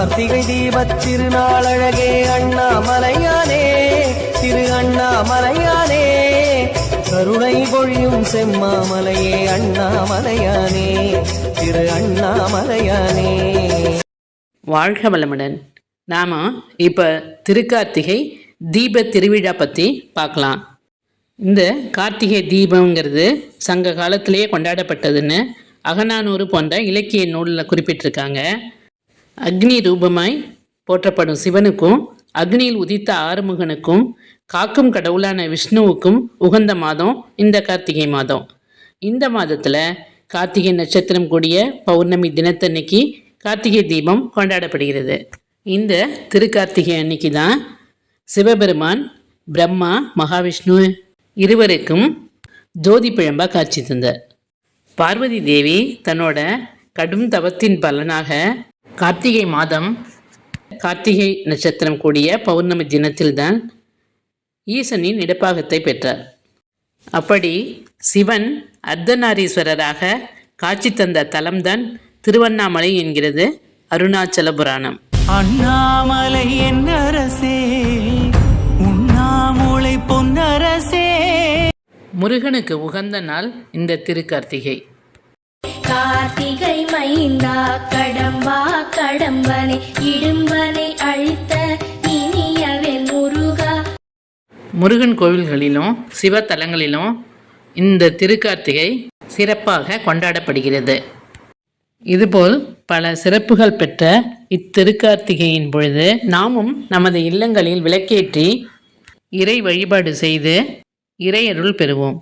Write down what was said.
கார்த்திகை தீபத் திருநாளழகே அண்ணாமலையானே திரு அண்ணாமலையானே. கருணை பொழியும் செம்மாமலையே அண்ணாமலையானே திரு அண்ணாமலையானே. வாழ்க வளமுடன். நாம் இப்போ திருக்கார்த்திகை தீப திருவிழா பற்றி பார்க்கலாம். இந்த கார்த்திகை தீபங்கிறது சங்க காலத்திலேயே கொண்டாடப்பட்டதுன்னு அகநானூறு போன்ற இலக்கிய நூலில் குறிப்பிட்டிருக்காங்க. அக்னி ரூபமாய் போற்றப்படும் சிவனுக்கும் அக்னியில் உதித்த ஆறுமுகனுக்கும் காக்கும் கடவுளான விஷ்ணுவுக்கும் உகந்த மாதம் இந்த கார்த்திகை மாதம். இந்த மாதத்தில் கார்த்திகை நட்சத்திரம் கூடிய பௌர்ணமி தினத்தன்னைக்கு கார்த்திகை தீபம் கொண்டாடப்படுகிறது. இந்த திருக்கார்த்திகை அன்னைக்கு தான் சிவபெருமான் பிரம்மா மகாவிஷ்ணு இருவருக்கும் ஜோதி பிழம்பா காட்சி தந்தார். பார்வதி தேவி தன்னோட கடும் தவத்தின் பலனாக கார்த்திகை மாதம் கார்த்திகை நட்சத்திரம் கூடிய பௌர்ணமி தினத்தில்தான் ஈசனின் இடப்பாகத்தை பெற்றார். அப்படி சிவன் அர்த்தநாரீஸ்வரராக காட்சி தந்த தலம்தான் திருவண்ணாமலை என்கிறது அருணாச்சல புராணம். அண்ணாமலை என் அரசே உண்ணாமூளை பொன்னரசே முருகனுக்கு உகந்த நாள் இந்த திருக்கார்த்திகை. கார்த்திகை மைந்தா கடம்பனை இடும்பனை அழித்த முருகா. முருகன் கோவில்களிலும் சிவத்தலங்களிலும் இந்த திருக்கார்த்திகை சிறப்பாக கொண்டாடப்படுகிறது. இதுபோல் பல சிறப்புகள் பெற்ற இத்திருக்கார்த்திகையின் பொழுது நாமும் நமது இல்லங்களில் விளக்கேற்றி இறை வழிபாடு செய்து இறையருள் பெறுவோம்.